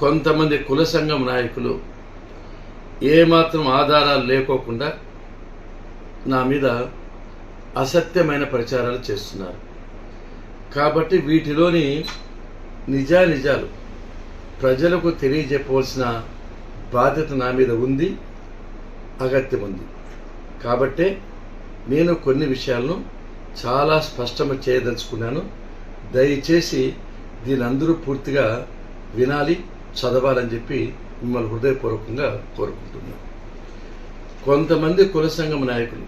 కొంతమంది కుల సంఘం నాయకులు ఏమాత్రం ఆధారాలు లేకోకుండా నా మీద అసత్యమైన ప్రచారాలు చేస్తున్నారు. కాబట్టి వీటిలోని నిజానిజాలు ప్రజలకు తెలియజెప్పవలసిన బాధ్యత నా మీద ఉంది అగత్యం ఉంది కాబట్టే నేను కొన్ని విషయాలను చాలా స్పష్టం చేయదలుచుకున్నాను. దయచేసి దీని అందరూ పూర్తిగా వినాలి. చదవాలని చెప్పి మిమ్మల్ని హృదయపూర్వకంగా కోరుకుంటున్నాను. కొంతమంది కుల సంఘం నాయకులు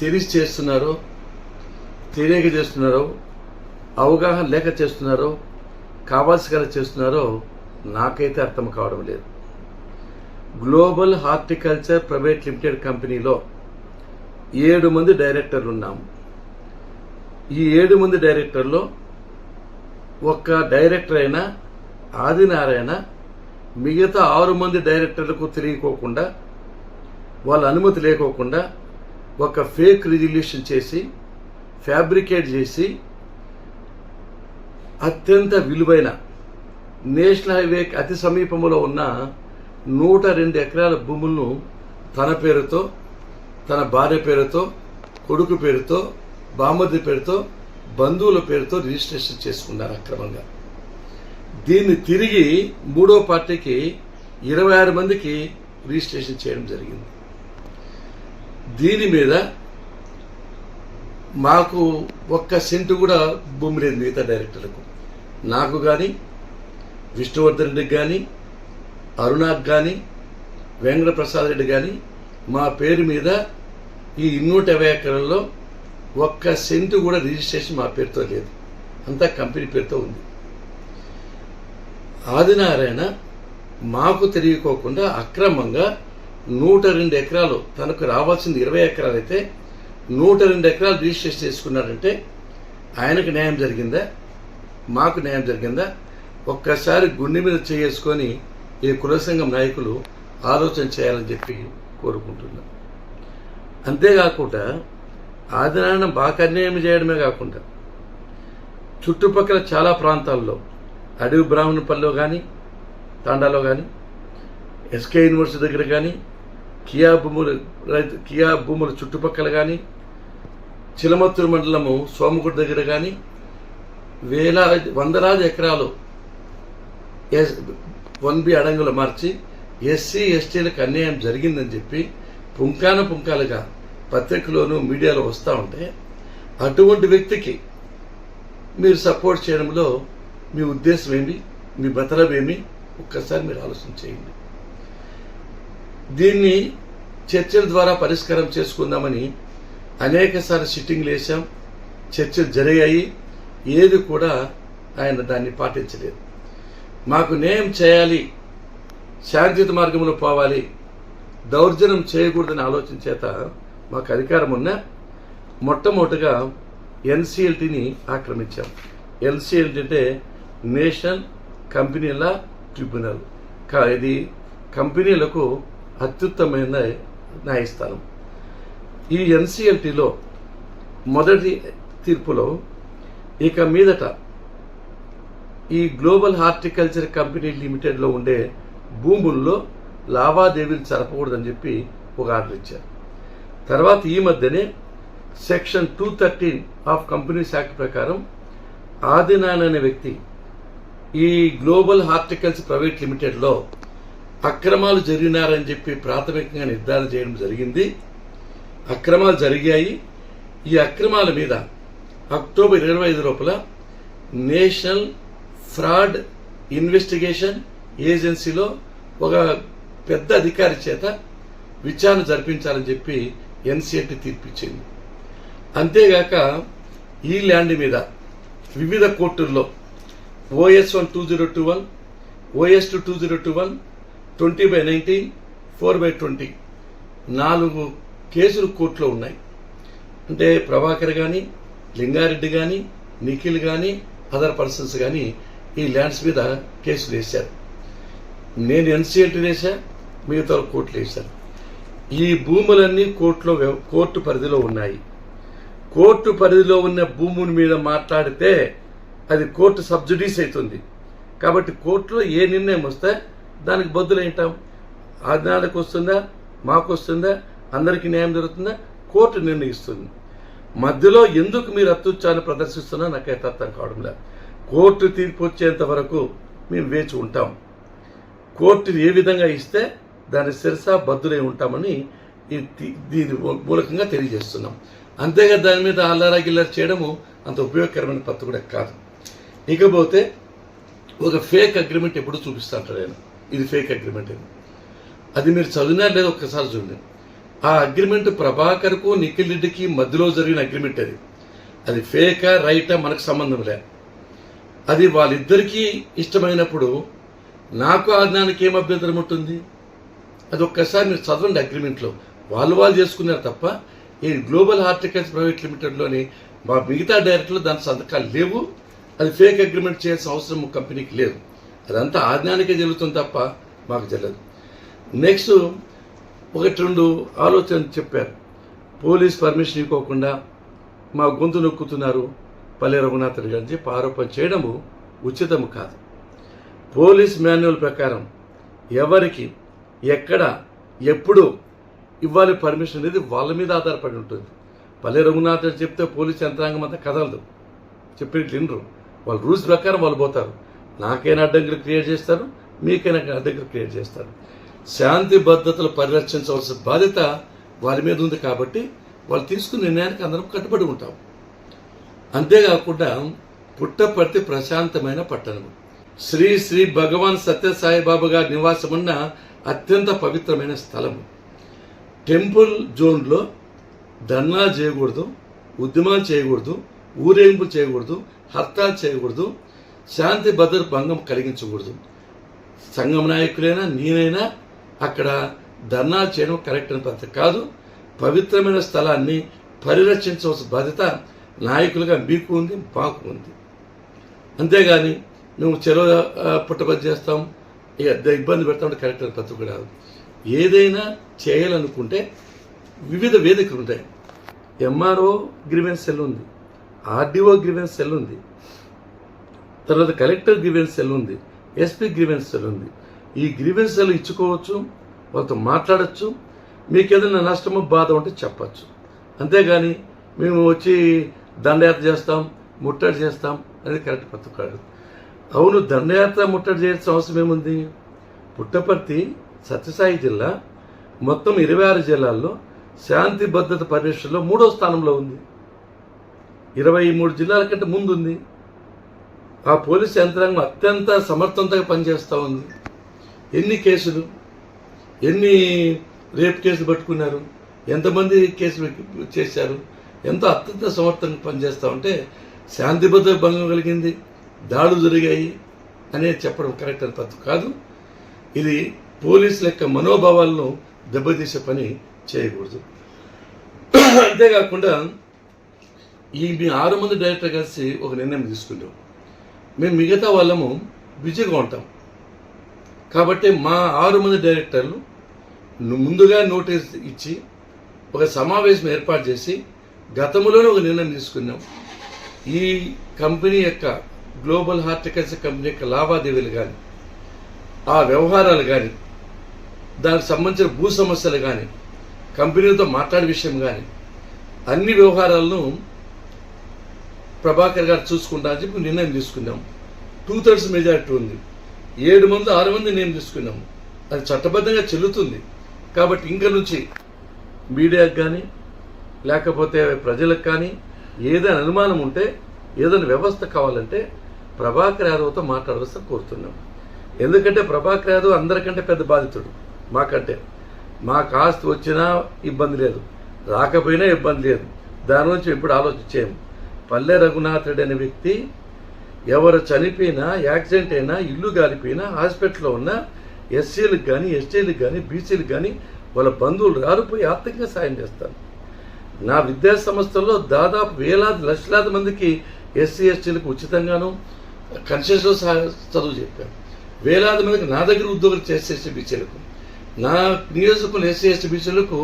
తెలిసి చేస్తున్నారో తెలియక చేస్తున్నారో అవగాహన లేక చేస్తున్నారో కావాల్సిగా చేస్తున్నారో నాకైతే అర్థం కావడం లేదు. గ్లోబల్ హార్టికల్చర్ ప్రైవేట్ లిమిటెడ్ కంపెనీలో ఏడు మంది డైరెక్టర్లు ఉన్నాము ఈ ఏడు మంది డైరెక్టర్లో ఒక్క డైరెక్టర్ అయిన ఆదినారాయణ మిగతా ఆరు మంది డైరెక్టర్లకు తెలియకోకుండా వాళ్ళ అనుమతి లేకోకుండా ఒక ఫేక్ రిజల్యూషన్ చేసి ఫ్యాబ్రికేట్ చేసి అత్యంత విలువైన నేషనల్ హైవేకి అతి సమీపంలో ఉన్న నూట రెండు ఎకరాల భూములను తన పేరుతో తన భార్య పేరుతో కొడుకు పేరుతో బామ్మది పేరుతో బంధువుల పేరుతో రిజిస్ట్రేషన్ చేసుకున్నారు అక్రమంగా. దీన్ని తిరిగి మూడో పార్టీకి ఇరవై ఆరు మందికి రిజిస్ట్రేషన్ చేయడం జరిగింది. దీని మీద మాకు ఒక్క సెంటు కూడా భూమి లేదు మిగతా డైరెక్టర్లకు. నాకు కానీ విష్ణువర్ధన్ రెడ్డికి కానీ అరుణాకు కానీ వెంకట ప్రసాద్ రెడ్డి కానీ మా పేరు మీద ఈ ఇన్నూట యాభై ఎకరాల్లో ఒక్క సెంటు కూడా రిజిస్ట్రేషన్ మా పేరుతో లేదు. అంతా కంపెనీ పేరుతో ఉంది. ఆదినారాయణ మాకు తెలియకోకుండా అక్రమంగా నూట రెండు ఎకరాలు తనకు రావాల్సింది ఇరవై ఎకరాలు అయితే నూట రెండు ఎకరాలు రిజిస్ట్రేషన్ చేసుకున్నారంటే ఆయనకు న్యాయం జరిగిందా? మాకు న్యాయం జరిగిందా? ఒక్కసారి గుండె మీద చేసుకొని ఈ కులసంఘం నాయకులు ఆలోచన చేయాలని చెప్పి కోరుకుంటున్నాం. అంతేకాకుండా ఆదినారాయణ బాగా అన్యాయం చేయడమే కాకుండా చుట్టుపక్కల చాలా ప్రాంతాల్లో అడవి బ్రాహ్మణపల్లిలో కానీ తాండాలో కానీ ఎస్కే యూనివర్సిటీ దగ్గర కానీ కియా భూములు రైతు కియా భూముల చుట్టుపక్కల కానీ చిలమత్తూరు మండలము సోమగుడి దగ్గర కానీ వేలాది వందలాది ఎకరాలు ఎస్ వన్ బి అడంగులు మార్చి ఎస్సీ ఎస్టీలకు అన్యాయం జరిగిందని చెప్పి పుంకాన పుంకాలుగా పత్రికలోను మీడియాలో వస్తూ ఉంటే అటువంటి వ్యక్తికి మీరు సపోర్ట్ చేయడంలో మీ ఉద్దేశం ఏమి మీ బతలవేమి ఒక్కసారి మీరు ఆలోచన చేయండి. దీన్ని చర్చల ద్వారా పరిష్కారం చేసుకుందామని అనేకసార్లు సిట్టింగ్లు వేసాం చర్చలు జరిగాయి. ఏది కూడా ఆయన దాన్ని పాటించలేదు. మాకు న్యాయం చేయాలి. శాంతియుత మార్గంలో పోవాలి. దౌర్జన్యం చేయకూడదని ఆలోచన చేత మాకు అధికారం ఉన్న మొట్టమొదటిగా ఎన్సిఎల్టీని ఆక్రమించాం. ఎన్సిఎల్టీ అంటే నేషనల్ కంపెనీల ట్రిబ్యునల్. కా- ఇది కంపెనీలకు అత్యుత్తమైన న్యాయస్థానం. ఈ ఎన్సిఎల్టీలో మొదటి తీర్పులో ఇక మీదట ఈ గ్లోబల్ హార్టికల్చర్ కంపెనీ లిమిటెడ్లో ఉండే భూముల్లో లావాదేవీలు జరపకూడదని చెప్పి ఒక ఆర్డర్ ఇచ్చారు. తర్వాత ఈ మధ్యనే section two thirteen of companies act ప్రకారం ఆదినాన్ అనే వ్యక్తి ఈ గ్లోబల్ హార్టికల్చర్ ప్రైవేట్ లిమిటెడ్లో అక్రమాలు జరిగినారని చెప్పి ప్రాథమికంగా నిర్ధారణ చేయడం జరిగింది. అక్రమాలు జరిగాయి. ఈ అక్రమాల మీద అక్టోబర్ ఇరవై ఐదు లోపల నేషనల్ ఫ్రాడ్ ఇన్వెస్టిగేషన్ ఏజెన్సీలో ఒక పెద్ద అధికారి చేత విచారణ జరిపించాలని చెప్పి ఎన్సిఎల్టీ తీర్పిచ్చింది. అంతేగాక ఈ ల్యాండ్ మీద వివిధ కోర్టుల్లో OS one two zero two one OS two two zero two one twenty by nineteen four by twenty నాలుగు కేసులు కోర్టులో ఉన్నాయి. అంటే ప్రభాకర్ కానీ లింగారెడ్డి కానీ నిఖిల్ కానీ అదర్ పర్సన్స్ కానీ ఈ ల్యాండ్స్ మీద కేసులు వేశారు. నేను ఎన్సీఎల్టీ వేశా మిగతా కోర్టులు వేశారు. ఈ భూములన్నీ కోర్టులో కోర్టు పరిధిలో ఉన్నాయి. కోర్టు పరిధిలో ఉన్న భూముల మీద మాట్లాడితే అది కోర్టు సబ్సిడీస్ అవుతుంది. కాబట్టి కోర్టులో ఏ నిర్ణయం వస్తే దానికి బద్దులేంటాం. ఆజ్ఞానికి వస్తుందా మాకు వస్తుందా అందరికీ న్యాయం జరుగుతుందా? కోర్టు నిర్ణయిస్తుంది. మధ్యలో ఎందుకు మీరు అత్యుచ్చాన్ని ప్రదర్శిస్తున్నా నాకైతే అర్థం కావడం లేదు. కోర్టు తీర్పు వచ్చేంత వరకు మేము వేచి ఉంటాం. కోర్టు ఏ విధంగా ఇస్తే దాని శిరస బద్దులై ఉంటామని దీని మూలకంగా తెలియజేస్తున్నాం. అంతేగా దాని మీద అల్లారా గిల్లర చేయడము అంత ఉపయోగకరమైన పద్ధతి కూడా కాదు. ఇకపోతే ఒక ఫేక్ అగ్రిమెంట్ ఎప్పుడు చూపిస్తా అంటాడు ఆయన. ఇది ఫేక్ అగ్రిమెంట్ అని అది మీరు చదివినారు లేదా ఒక్కసారి చూడండి. ఆ అగ్రిమెంట్ ప్రభాకర్కు నిఖిల్ రెడ్డికి మధ్యలో జరిగిన అగ్రిమెంట్ అది. అది ఫేకా రైటా మనకు సంబంధం లే. అది వాళ్ళిద్దరికీ ఇష్టమైనప్పుడు నాకు ఆ జ్ఞానికి ఏం అభ్యంతరం ఉంటుంది? అది ఒక్కసారి మీరు చదవండి అగ్రిమెంట్లో వాళ్ళు వాళ్ళు చేసుకున్నారు తప్ప ఈ గ్లోబల్ హార్టికల్చర్ ప్రైవేట్ లిమిటెడ్లోని మా మిగతా డైరెక్టర్లు దాని సంతకాలు లేవు. అది ఫేక్ అగ్రిమెంట్ చేయాల్సిన అవసరం కంపెనీకి లేదు. అదంతా ఆజ్ఞానికే జరుగుతుంది తప్ప మాకు జరగదు. నెక్స్ట్ ఒకటి రెండు ఆలోచన చెప్పారు. పోలీస్ పర్మిషన్ ఇవ్వకుండా మా గొంతు నొక్కుతున్నారు పల్లె రఘునాథ్ రెడ్డి అని చెప్పి ఆరోపణ చేయడము ఉచితము కాదు. పోలీస్ మాన్యువల్ ప్రకారం ఎవరికి ఎక్కడ ఎప్పుడు ఇవ్వాలి పర్మిషన్ అనేది వాళ్ళ మీద ఆధారపడి ఉంటుంది. పల్లె రఘునాథ్ చెప్తే పోలీస్ యంత్రాంగం అంతా కదలదు. చెప్పేది వినరు. వాళ్ళ రూల్స్ ప్రకారం వాళ్ళు పోతారు. నాకైనా అడ్డంకులు క్రియేట్ చేస్తారు మీకైనా అడ్డంకులు క్రియేట్ చేస్తారు. శాంతి భద్రతలు పరిరక్షించవలసిన బాధ్యత వారి మీద ఉంది కాబట్టి వాళ్ళు తీసుకున్న నిర్ణయానికి అందరం కట్టుబడి ఉంటాం. అంతేకాకుండా పుట్టపర్తి ప్రశాంతమైన పట్టణం శ్రీ శ్రీ భగవాన్ సత్యసాయిబాబు గారి నివాసమున్న అత్యంత పవిత్రమైన స్థలము. టెంపుల్ జోన్లో ధర్నాలు చేయకూడదు ఉద్యమాలు చేయకూడదు ఊరేగింపు చేయకూడదు హర్తాలు చేయకూడదు శాంతి భద్రత భంగం కలిగించకూడదు. సంఘం నాయకులైనా నేనైనా అక్కడ ధర్నాలు చేయడం కరెక్ట్ అని పద్ధతి కాదు. పవిత్రమైన స్థలాన్ని పరిరక్షించవలసిన బాధ్యత నాయకులుగా మీకు ఉంది మాకు ఉంది. అంతేగాని మేము చెరువు పుట్టబద్ది చేస్తాం ఇక ఇబ్బంది పెడతాం కరెక్ట్ అని పద్ధతి కూడా కాదు. ఏదైనా చేయాలనుకుంటే వివిధ వేదికలు ఉంటాయి. ఎంఆర్ఓ గ్రీవెన్స్ సెల్ ఉంది. ఆర్డీఓ గ్రీవెన్స్ సెల్ ఉంది. తర్వాత కలెక్టర్ గ్రీవెన్స్ సెల్ ఉంది. ఎస్పీ గ్రీవెన్స్ సెల్ ఉంది. ఈ గ్రీవెన్స్ సెల్ ఇచ్చుకోవచ్చు వాళ్ళతో మాట్లాడచ్చు మీకు ఏదైనా నష్టమో బాధ ఉంటే చెప్పచ్చు. అంతేగాని మేము వచ్చి దండయాత్ర చేస్తాం ముట్టడి చేస్తాం అనేది కరెక్ట్ పద్ధతి కాదు. అవును దండయాత్ర ముట్టడి చేయాల్సిన అవసరం ఏముంది? పుట్టపర్తి సత్యసాయి జిల్లా మొత్తం ఇరవై ఆరు జిల్లాల్లో శాంతి భద్రత పరిరక్షణలో మూడో స్థానంలో ఉంది. ఇరవై మూడు జిల్లాల కంటే ముందుంది. ఆ పోలీస్ యంత్రాంగం అత్యంత సమర్థవంతంగా పనిచేస్తూ ఉంది. ఎన్ని కేసులు ఎన్ని రేప్ కేసులు పట్టుకున్నారు ఎంతమంది కేసులు చేశారు ఎంతో అత్యంత సమర్థంగా పనిచేస్తూ ఉంటే శాంతి భద్రత భంగం కలిగింది దాడులు జరిగాయి అనేది చెప్పడం కరెక్ట్ అని పద్ధతి కాదు. ఇది పోలీసుల యొక్క మనోభావాలను దెబ్బతీసే పని చేయకూడదు. అంతేకాకుండా ఈ మీ ఆరు మంది డైరెక్టర్ కలిసి ఒక నిర్ణయం తీసుకున్నాం. మేము మిగతా వాళ్ళము బిజీగా ఉంటాం. కాబట్టి మా ఆరు మంది డైరెక్టర్లు ముందుగా నోటీస్ ఇచ్చి ఒక సమావేశం ఏర్పాటు చేసి గతంలోనే ఒక నిర్ణయం తీసుకున్నాం. ఈ కంపెనీ యొక్క గ్లోబల్ హార్టికల్చర్ కంపెనీ యొక్క లావాదేవీలు కానీ ఆ వ్యవహారాలు కానీ దానికి సంబంధించిన భూ సమస్యలు కానీ కంపెనీలతో మాట్లాడే విషయం కానీ అన్ని వ్యవహారాలను ప్రభాకర్ గారు చూసుకుంటా అని చెప్పి నిర్ణయం తీసుకున్నాం. టూ థర్డ్స్ మెజారిటీ ఉంది. ఏడు మంది ఆరు మంది నిర్ణయం తీసుకున్నాం. అది చట్టబద్ధంగా చెల్లుతుంది. కాబట్టి ఇంక నుంచి మీడియాకు కానీ లేకపోతే ప్రజలకు కానీ ఏదైనా అనుమానం ఉంటే ఏదైనా వ్యవస్థ కావాలంటే ప్రభాకర్ యాదవ్తో మాట్లాడవలసి కోరుతున్నాం. ఎందుకంటే ప్రభాకర్ యాదవ్ అందరికంటే పెద్ద బాధితుడు మాకంటే. మా కాస్త వచ్చినా ఇబ్బంది లేదు. రాకపోయినా ఇబ్బంది లేదు. దాని గురించి ఎప్పుడు ఆలోచించేయము పల్లె రఘునాథ్ అనే వ్యక్తి ఎవరు చనిపోయినా యాక్సిడెంట్ అయినా ఇల్లు గాలిపోయినా హాస్పిటల్లో ఉన్న ఎస్సీలకు కానీ ఎస్టీలకు కానీ బీసీలకు కానీ వాళ్ళ బంధువులు రాలిపోయి ఆర్థికంగా సాయం చేస్తారు. నా విద్యా సంస్థల్లో దాదాపు వేలాది లక్షలాది మందికి ఎస్సీ ఎస్టీలకు ఉచితంగాను కన్సెషన్ చదువు చెప్పాను వేలాది మందికి నా దగ్గర ఉద్యోగులు చేసేసి బీసీలకు. నా నియోజకవర్గం ఎస్సీ ఎస్టీ బీసీలకు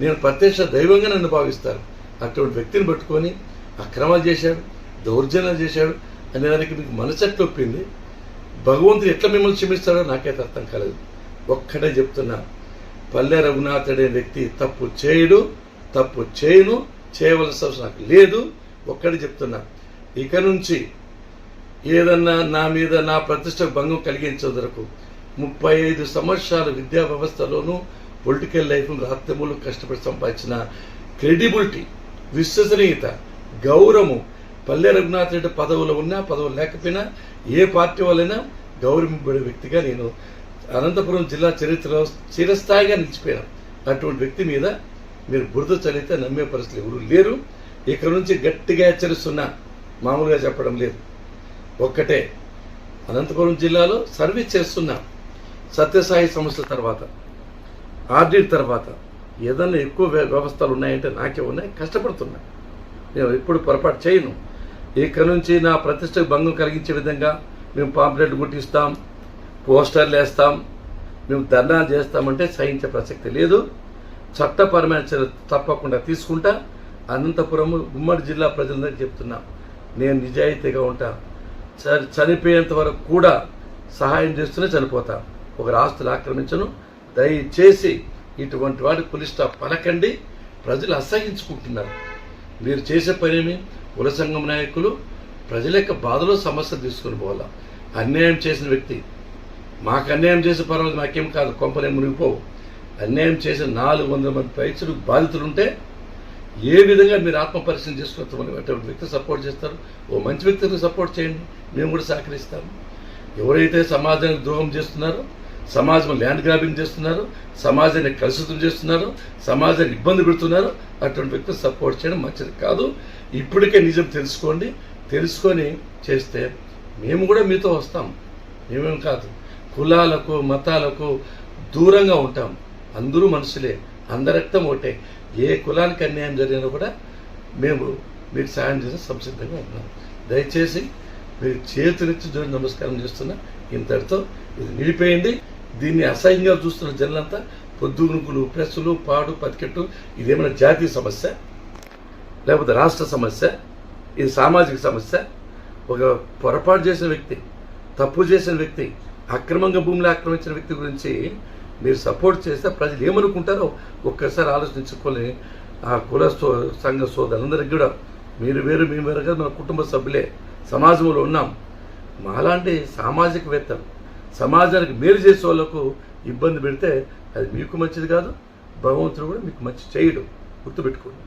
నేను ప్రత్యక్ష దైవంగా నన్ను భావిస్తారు. అటువంటి వ్యక్తిని పట్టుకొని అక్రమాలు చేశాడు దౌర్జన్యాలు చేశాడు అనే దానికి మీకు మనసెట్లు ఒప్పింది. భగవంతుడు ఎట్లా మిమ్మల్ని క్షమిస్తాడో నాకైతే అర్థం కాలేదు. ఒక్కటే చెప్తున్నా పల్లె రఘునాథ్ అనే వ్యక్తి తప్పు చేయడు తప్పు చేయను చేయవలసిన అవసరం నాకు లేదు. ఒక్కటే చెప్తున్నా ఇక నుంచి ఏదన్నా నా మీద నా ప్రతిష్ట భంగం కలిగించేందుకు ముప్పై ఐదు సంవత్సరాల విద్యా వ్యవస్థలోనూ పొలిటికల్ లైఫ్ రాత్రములు కష్టపడి సంపాదించిన క్రెడిబిలిటీ విశ్వసనీయత గౌరవము. పల్లె రఘునాథ్ రెడ్డి పదవులు ఉన్నా పదవులు లేకపోయినా ఏ పార్టీ వాళ్ళైనా గౌరవింపబడే వ్యక్తిగా నేను అనంతపురం జిల్లా చరిత్రలో చిరస్థాయిగా నిలిచిపోయాను. అటువంటి వ్యక్తి మీద మీరు బురద చలితే నమ్మే పరిస్థితులు ఎవరు లేరు. ఇక్కడ నుంచి గట్టిగా హెచ్చరిస్తున్నా మామూలుగా చెప్పడం లేదు. ఒక్కటే అనంతపురం జిల్లాలో సర్వీస్ చేస్తున్నా సత్యసాయి సంస్థ తర్వాత ఆర్డీ తర్వాత ఏదన్నా ఎక్కువ వ్య- వ్యవస్థలు ఉన్నాయంటే నాకే ఉన్నాయి కష్టపడుతున్నా. నేను ఎప్పుడు పొరపాటు చేయను. ఇక నుంచి నా ప్రతిష్టకు భంగం కలిగించే విధంగా మేము పాంప్లెట్ ముట్టిస్తాం పోస్టర్లు వేస్తాం మేము ధర్నాలు చేస్తామంటే సహించే ప్రసక్తి లేదు. చట్టపరమైన చర్య తప్పకుండా తీసుకుంటా. అనంతపురం ఉమ్మడి జిల్లా ప్రజలందరికీ చెప్తున్నా నేను నిజాయితీగా ఉంటా. చ- చనిపోయేంత వరకు కూడా సహాయం చేస్తూనే చనిపోతా. ఒక ఆస్తులు ఆక్రమించను. దయచేసి ఇటువంటి వాడి పులి స్టాప్ పలకండి. ప్రజలు అసహించుకుంటున్నారు. మీరు చేసే పనేమి? కుల సంఘం నాయకులు ప్రజల యొక్క బాధలో సమస్య తీసుకుని పోవాలా? అన్యాయం చేసిన వ్యక్తి. మాకు అన్యాయం చేసే పర్వాలేదు నాకేం కాదు కొంపలే మునిగిపోవు. అన్యాయం చేసిన నాలుగు వందల మంది పైచులు బాధితులుంటే ఏ విధంగా మీరు ఆత్మ పరిశీలన చేసుకుంటామని అటువంటి వ్యక్తి సపోర్ట్ చేస్తారు? ఓ మంచి వ్యక్తిని సపోర్ట్ చేయండి. మేము కూడా సహకరిస్తాము. ఎవరైతే సమాజానికి ద్రోహం చేస్తున్నారో సమాజం ల్యాండ్ గ్రాబింగ్ చేస్తున్నారు సమాజాన్ని కలుషితం చేస్తున్నారు సమాజాన్ని ఇబ్బంది పెడుతున్నారు. అటువంటి వ్యక్తిని సపోర్ట్ చేయడం మంచిది కాదు. ఇప్పటికే నిజం తెలుసుకోండి. తెలుసుకొని చేస్తే మేము కూడా మీతో వస్తాం. మేమేం కాదు. కులాలకు మతాలకు దూరంగా ఉంటాం. అందరూ మనుషులే. అందరక్తం ఒకటే. ఏ కులానికి అన్యాయం జరిగినా కూడా మేము మీకు సాయం చేసే సంసిద్ధంగా ఉన్నాం. దయచేసి మీరు చేతులెత్తి జోడి నమస్కారం చేస్తున్నా ఇంతటితో ఇది నిలిపేయండి. దీన్ని అసహ్యంగా చూస్తున్న జనులంతా పొద్దుగునుకులు ప్రెస్సులు పాడు పతికెట్టు ఇదేమైనా జాతీయ సమస్య? లేకపోతే రాష్ట్ర సమస్య? ఇది సామాజిక సమస్య? ఒక పొరపాటు చేసిన వ్యక్తి తప్పు చేసిన వ్యక్తి అక్రమంగా భూములు ఆక్రమించిన వ్యక్తి గురించి మీరు సపోర్ట్ చేస్తే ప్రజలు ఏమనుకుంటారో ఒక్కసారి ఆలోచించుకొని ఆ కుల సో సంఘ సోదరులందరికీ కూడా మీరు వేరు మేము వేరుగా మన కుటుంబ సభ్యులే సమాజంలో ఉన్నాం. మాలాంటి సామాజికవేత్తలు సమాజానికి మేలు చేసే వాళ్ళకు ఇబ్బంది పెడితే అది మీకు మంచిది కాదు భగవంతుడు కూడా మీకు మంచి చేయడు. గుర్తుపెట్టుకోండి.